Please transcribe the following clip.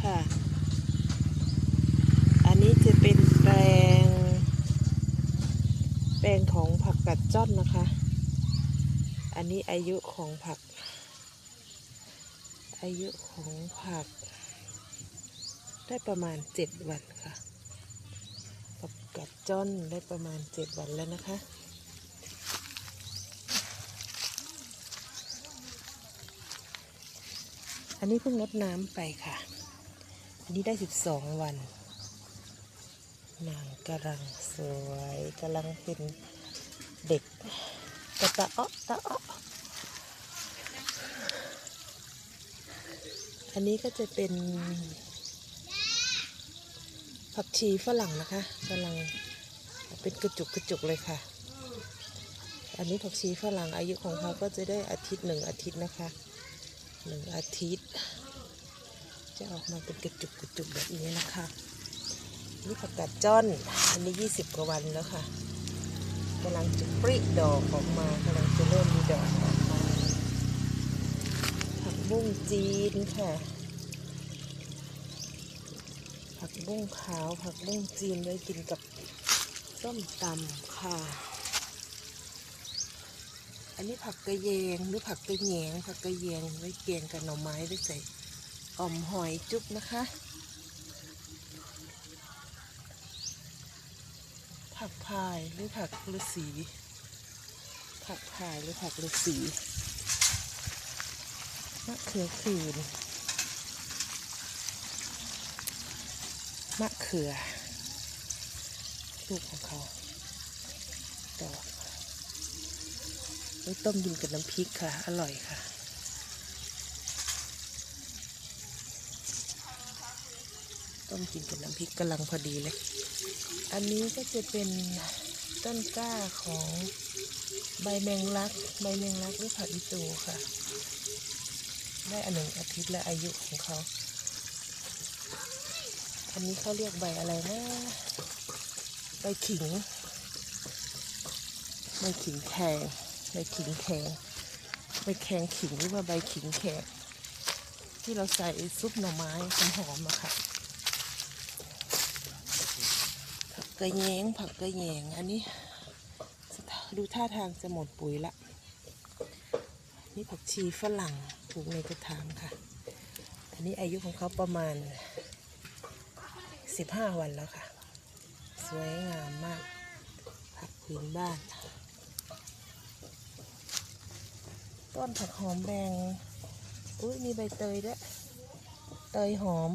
ค่ะ อันนี้จะเป็นแปลง แปลงของผักกัดจ้อนนะคะ อันนี้อายุของผัก อายุของผัก ได้ประมาณเจ็ดวันค่ะผักกัดจ้อนได้ประมาณเจ็ดวันแล้วนะคะอันนี้เพิ่งลดน้ำไปค่ะ นี้ได้สิบสองวันนางกำลังสวยกำลังเป็นเด็กกระตะอ้อตะอ้ออันนี้ก็จะเป็นผักชีฝรั่งนะคะกำลังเป็นกระจุกกระจุกเลยค่ะ อันนี้ผักชีฝรั่งอายุของเขาก็จะได้อาทิตย์หนึ่งอาทิตย์นะคะหนึ่งอาทิตย์ จะออกมาเป็นกระจุกกระจุกแบบนี้นะคะนี่ผักกาดจ้อนอันนี้ยี่สิบกว่าวันแล้วค่ะกำลังจะปริดอกออกมากำลังจะเริ่มมีดอกออกมาผักบุ้งจีนค่ะ ผักบุ้งขาว ผักบุ้งจีนไว้กินกับส้มตำค่ะ อันนี้ผักกระเยงหรือผักกระแหยงผักกระเยงไว้แกงกับหน่อไม้ไว้ใส่ อ่อมหอยจุ๊บนะคะ ผักพายหรือผักฤาษีผักพายหรือผักฤาษีมะเขือคืนมะเขือลูกของเขาดอกไว้ต้มกินกับน้ำพริกค่ะ อร่อยค่ะ ต้มกินกับน้ำพริกกำลังพอดีเลย อันนี้ก็จะเป็นต้นกล้าของใบแมงลัก ใบแมงลักหรือผักอีตูค่ะ ได้อันหนึ่งอาทิตย์และอายุของเขา อันนี้เขาเรียกใบอะไรนะ ใบขิง ใบขิงแขงใบขิงแขงใบแขงขิงหรือว่าใบขิงแขกที่เราใส่ซุปหน่อไม้หอมๆอะค่ะ ผั กระแยงผักกระแยงอันนี้ดูท่าทางจะหมดปุ๋ยละ นี่ผักชีฝรั่งปลูกในกระถางค่ะ อันนี้อายุของเขาประมาณ 15 วันแล้วค่ะ สวยงามมาก ผักพื้นบ้าน ต้นผักหอมแดงอุ้ยมีใบเตยด้วย เตยหอม